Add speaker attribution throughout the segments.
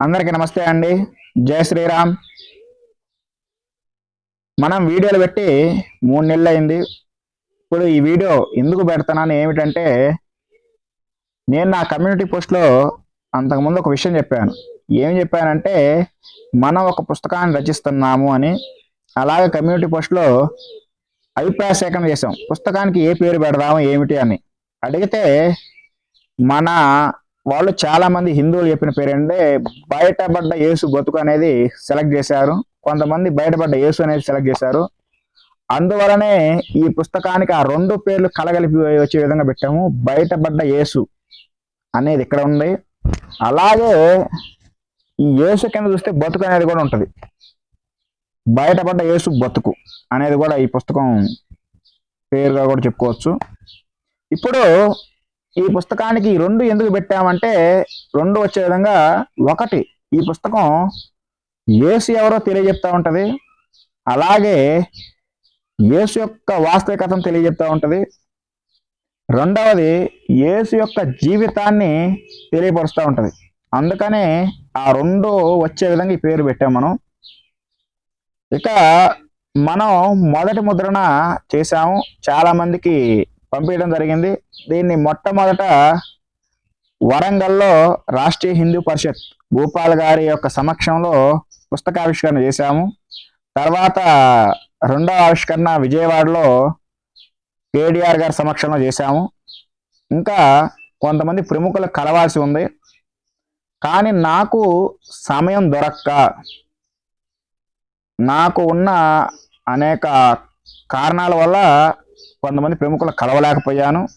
Speaker 1: అందరికీ నమస్తే అండి. జై శ్రీరామ్. మనం వీడియోలు పెట్టి మూడు నెలలు అయింది. ఇప్పుడు ఈ వీడియో ఎందుకు పెడతానని ఏమిటంటే నేను నా కమ్యూనిటీ పోస్ట్లో అంతకుముందు ఒక విషయం చెప్పాను. ఏం చెప్పానంటే మనం ఒక పుస్తకాన్ని రచిస్తున్నాము అని అలాగే కమ్యూనిటీ పోస్ట్లో అభిప్రాయ సేకరణ చేసాం పుస్తకానికి ఏ పేరు పెడదాము ఏమిటి అని అడిగితే మన వాళ్ళు చాలా మంది హిందువులు చెప్పిన పేరు అంటే బయటపడ్డ యేసు బతుకు అనేది సెలెక్ట్ చేశారు. కొంతమంది బయటపడ్డ యేసు అనేది సెలెక్ట్ చేశారు. అందువలనే ఈ పుస్తకానికి ఆ రెండు పేర్లు కలగలిపి వచ్చే విధంగా పెట్టాము. బయటపడ్డ యేసు అనేది ఇక్కడ ఉంది. అలాగే ఈ యేసు కింద చూస్తే బతుకు అనేది కూడా ఉంటుంది. బయటపడ్డ యేసు బతుకు అనేది కూడా ఈ పుస్తకం పేరుగా కూడా చెప్పుకోవచ్చు. ఇప్పుడు ఈ పుస్తకానికి రెండు ఎందుకు పెట్టామంటే రెండు వచ్చే విధంగా ఒకటి ఈ పుస్తకం యేసు ఎవరో తెలియజెప్తా ఉంటది. అలాగే యేసు యొక్క వాస్తవికతను తెలియజెప్తా ఉంటది. రెండవది యేసు యొక్క జీవితాన్ని తెలియపరుస్తూ ఉంటది. అందుకనే ఆ రెండు వచ్చే విధంగా ఈ పేరు పెట్టాం మనం. ఇక మనం మొదటి ముద్రణ చేశాము. చాలామందికి పంపించడం జరిగింది. దీన్ని మొట్టమొదట వరంగల్లో రాష్ట్రీయ హిందూ పరిషత్ భూపాల్ గారి యొక్క సమక్షంలో పుస్తకావిష్కరణ చేశాము. తర్వాత రెండవ ఆవిష్కరణ విజయవాడలో కేడిఆర్ గారి సమక్షంలో చేశాము. ఇంకా కొంతమంది ప్రముఖులు కలవాల్సి ఉంది. కానీ నాకు సమయం దొరక్క. నాకు ఉన్న అనేక కారణాల వల్ల కొంతమంది ప్రముఖులు కలవలేకపోయాను.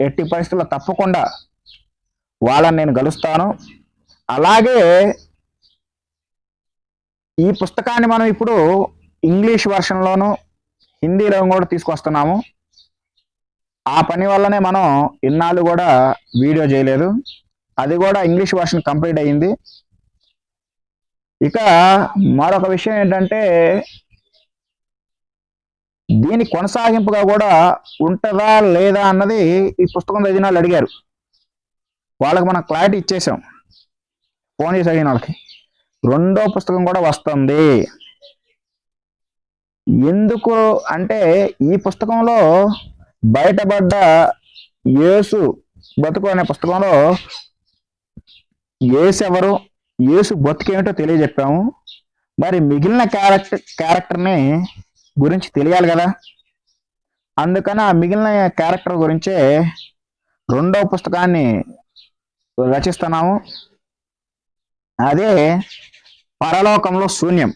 Speaker 1: ఎట్టి పరిస్థితుల్లో తప్పకుండా వాళ్ళని నేను కలుస్తాను అలాగే ఈ పుస్తకాన్ని మనం ఇప్పుడు ఇంగ్లీష్ వర్షన్లోను హిందీలో కూడా తీసుకొస్తున్నాము. ఆ పని వల్లనే మనం ఇన్నాళ్ళు కూడా వీడియో చేయలేదు. అది కూడా ఇంగ్లీష్ వర్షన్ కంప్లీట్ అయ్యింది ఇక మరొక విషయం ఏంటంటే దీని కొనసాగింపుగా కూడా ఉంటుందా లేదా అన్నది ఈ పుస్తకం చదివిన వాళ్ళు అడిగారు. వాళ్ళకి మనం క్లారిటీ ఇచ్చేసాం ఫోన్ చేసి అడిగిన వాళ్ళకి. రెండో పుస్తకం కూడా వస్తుంది. ఎందుకు అంటే ఈ పుస్తకంలో బయటపడ్డ యేసు బతుకు అనే పుస్తకంలో యేసు ఎవరు యేసు బతుకేమిటో తెలియజెప్పాము. మరి మిగిలిన క్యారెక్టర్ క్యారెక్టర్ని గురించి తెలియాలి కదా? అందుకని ఆ మిగిలిన క్యారెక్టర్ గురించే రెండవ పుస్తకాన్ని రచిస్తున్నాము. అదే పరలోకంలో శూన్యం.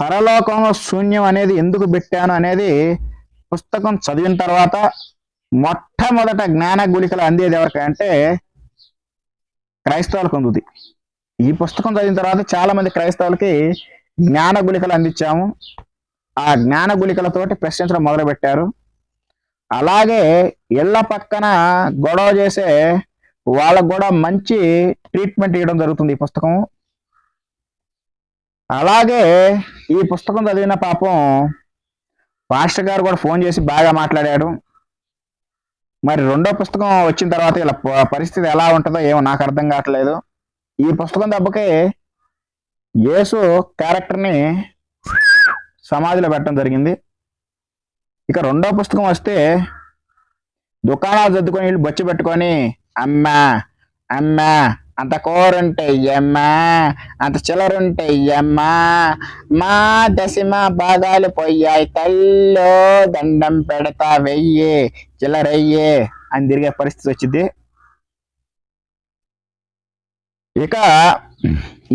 Speaker 1: పరలోకంలో శూన్యం అనేది ఎందుకు పెట్టాను అనేది పుస్తకం చదివిన తర్వాత మొట్టమొదట జ్ఞాన గుళికలు అందేది ఎవరికంటే క్రైస్తవులకు అందుది. ఈ పుస్తకం చదివిన తర్వాత చాలా మంది క్రైస్తవులకి జ్ఞాన గుళికలు అందించాము. ఆ జ్ఞాన గుళికలతోటి ప్రశ్నించడం మొదలు పెట్టారు అలాగే ఇళ్ళ పక్కన గొడవ చేసే వాళ్ళకు కూడా మంచి ట్రీట్మెంట్ ఇవ్వడం జరుగుతుంది ఈ పుస్తకం. అలాగే ఈ పుస్తకం చదివిన పాపం పాస్టర్ గారు కూడా ఫోన్ చేసి బాగా మాట్లాడాడు. మరి రెండో పుస్తకం వచ్చిన తర్వాత ఇలా పరిస్థితి ఎలా ఉంటుందో ఏమో నాకు అర్థం కావట్లేదు. ఈ పుస్తకం దెబ్బకి యేసు క్యారెక్టర్ని సమాధిలో పెట్టడం జరిగింది. ఇక రెండో పుస్తకం వస్తే దుకాణాలు సర్దుకొని వీళ్ళు బొచ్చి పెట్టుకొని అమ్మా అమ్మా అంత కూరుంటే అంత చిల్లరుంటే అమ్మా మా దశమ భాగాలు పోయాయి తల్లో దండం పెడతా వెయ్యి చిల్లరయ్యే అని తిరిగే పరిస్థితి వచ్చింది. ఇక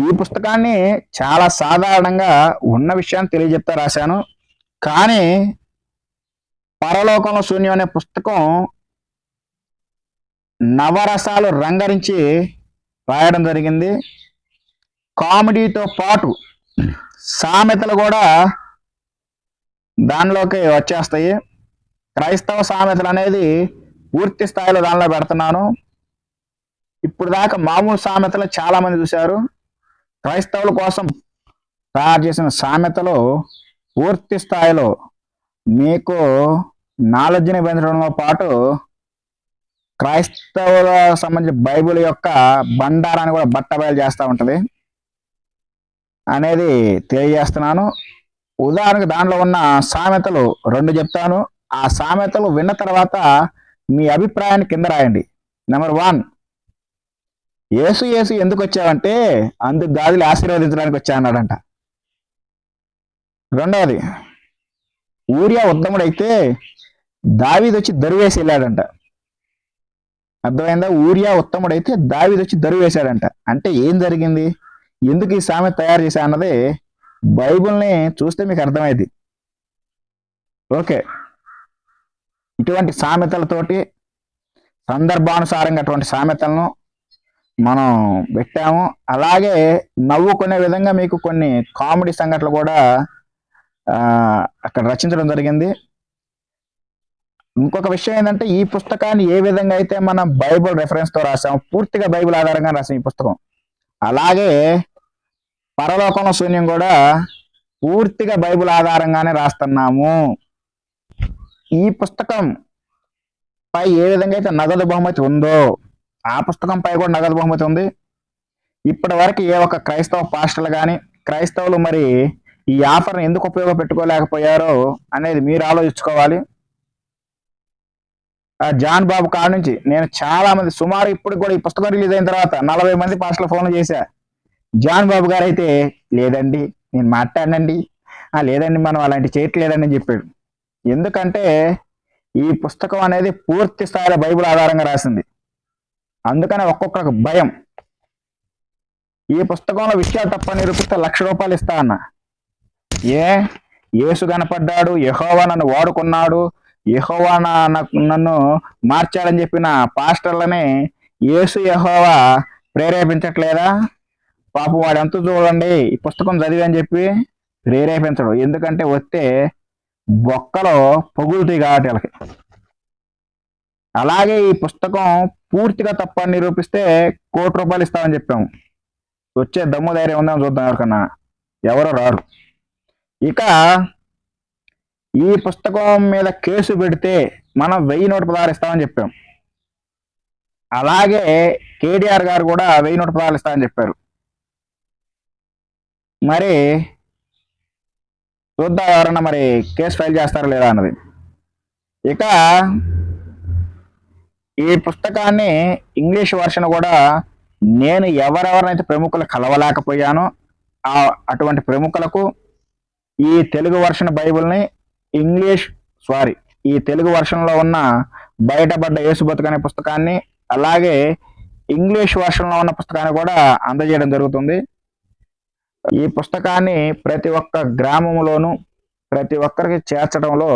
Speaker 1: ఈ పుస్తకాన్ని చాలా సాధారణంగా ఉన్న విషయాన్ని తెలియజెప్తా రాశాను. కానీ పరలోకంలో శూన్యం అనే పుస్తకం నవరసాలు రంగరించి రాయడం జరిగింది. కామెడీతో పాటు సామెతలు కూడా దానిలోకి వచ్చేస్తాయి. క్రైస్తవ సామెతలు అనేది పూర్తి స్థాయిలో దానిలో పెడుతున్నాను. ఇప్పుడు దాకా మామూలు సామెతలు చాలా మంది చూశారు. క్రైస్తవుల కోసం తయారు చేసిన సామెతలు పూర్తి స్థాయిలో మీకు నాలెడ్జ్ని పెంచడంతో పాటు క్రైస్తవుల సంబంధించిన బైబిల్ యొక్క బండారాన్ని కూడా బట్టబయలు చేస్తూ ఉంటుంది. అనేది తెలియజేస్తున్నాను. ఉదాహరణకు దానిలో ఉన్న సామెతలు రెండు చెప్తాను. ఆ సామెతలు విన్న తర్వాత మీ అభిప్రాయాన్ని కింద రాయండి. నెంబర్ వన్ యేసు యేసు ఎందుకు వచ్చావంటే అందుకు గాజులు ఆశీర్వదించడానికి వచ్చా అన్నాడంట. రెండవది ఊరియా ఉత్తముడైతే దావీద్ వచ్చి దరువేసి వెళ్ళాడంట. అర్థమైందా? ఊరియా ఉత్తముడైతే దావీద్ వచ్చి దరువేశాడంట అంటే ఏం జరిగింది? ఎందుకు ఈ సామెత తయారు చేశా అన్నది బైబుల్ని చూస్తే మీకు అర్థమైంది ఓకే. ఇటువంటి సామెతలతోటి సందర్భానుసారంగా అటువంటి సామెతలను మనం పెట్టాము. అలాగే నవ్వుకునే విధంగా మీకు కొన్ని కామెడీ సంఘటనలు కూడా అక్కడ రచించడం జరిగింది. ఇంకొక విషయం ఏంటంటే ఈ పుస్తకాన్ని ఏ విధంగా అయితే మనం బైబిల్ రెఫరెన్స్తో రాసాము పూర్తిగా బైబిల్ ఆధారంగా రాసాం ఈ పుస్తకం. అలాగే పరలోకంలో శూన్యం కూడా పూర్తిగా బైబిల్ ఆధారంగానే రాస్తున్నాము. ఈ పుస్తకం పై ఏ విధంగా అయితే నగదు బహుమతి ఉందో ఆ పుస్తకం పై కూడా నగదు బహుమతి ఉంది. ఇప్పటి వరకు ఏ ఒక్క క్రైస్తవ పాస్టర్లు కానీ క్రైస్తవులు మరి ఈ ఆఫర్ని ఎందుకు ఉపయోగపెట్టుకోలేకపోయారో అనేది మీరు ఆలోచించుకోవాలి. ఆ జాన్ బాబు కాడ నుంచి నేను చాలా మంది సుమారు ఇప్పుడు కూడా ఈ పుస్తకం రిలీజ్ అయిన తర్వాత నలభై మంది పాస్టర్లు ఫోన్లు చేశా. జాన్ బాబు గారు అయితే లేదండి నేను మాట్లాడనండి. లేదండి మనం అలాంటి చేయట్లేదండి అని చెప్పాడు. ఎందుకంటే ఈ పుస్తకం అనేది పూర్తి స్థాయిలో బైబిల్ ఆధారంగా రాసింది. అందుకనే ఒక్కొక్క భయం. ఈ పుస్తకంలో విషయాలు తప్ప నిరూపిస్తే లక్ష రూపాయలు ఇస్తా అన్న. ఏ? యేసు కనపడ్డాడు యహోవా నన్ను వాడుకున్నాడు యహోవా నన్ను మార్చాడని చెప్పిన పాస్టర్లని యేసు యహోవా ప్రేరేపించట్లేదా? పాపం వాడు ఎంత చూడండి ఈ పుస్తకం చదివి అని చెప్పి ప్రేరేపించడు. ఎందుకంటే వస్తే బొక్కలో పొగులుతాయి కాబట్టి వాళ్ళకి. అలాగే ఈ పుస్తకం పూర్తిగా తప్పని నిరూపిస్తే కోటి రూపాయలు ఇస్తామని చెప్పాము వచ్చే దమ్ము ధైర్యం ఉందని చూద్దాం ఎవరికన్నా. ఎవరో రారు. ఇక ఈ పుస్తకం మీద కేసు పెడితే మనం వెయ్యి నూట పదహారు ఇస్తామని చెప్పాం. అలాగే కేటీఆర్ గారు కూడా వెయ్యి నూట పదహారు ఇస్తామని చెప్పారు. మరి చూద్దాం ఎవరన్నా మరి కేసు ఫైల్ చేస్తారా లేదా అన్నది. ఇక ఈ పుస్తకాన్ని ఇంగ్లీష్ వర్షన్ కూడా నేను ఎవరెవరినైతే ప్రముఖులు కలవలేకపోయానో ఆ అటువంటి ప్రముఖులకు ఈ తెలుగు వర్షన్ బైబిల్ని ఇంగ్లీష్ సారీ ఈ తెలుగు వర్షన్లో ఉన్న బయటపడ్డ యేసుబతుకు అనే పుస్తకాన్ని అలాగే ఇంగ్లీష్ వర్షన్లో ఉన్న పుస్తకాన్ని కూడా అందజేయడం జరుగుతుంది. ఈ పుస్తకాన్ని ప్రతి ఒక్క గ్రామంలోనూ ప్రతి ఒక్కరికి చేర్చడంలో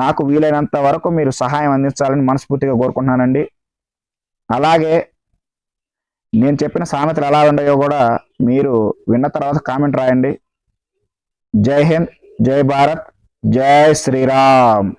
Speaker 1: నాకు వీలైనంత వరకు మీరు సహాయం అందించాలని మనస్ఫూర్తిగా కోరుకుంటున్నానండి. అలాగే నేను చెప్పిన సామెతలు ఎలా ఉన్నాయో కూడా మీరు విన్న తర్వాత కామెంట్ రాయండి. జై హింద్ జై భారత్ జై శ్రీరామ్.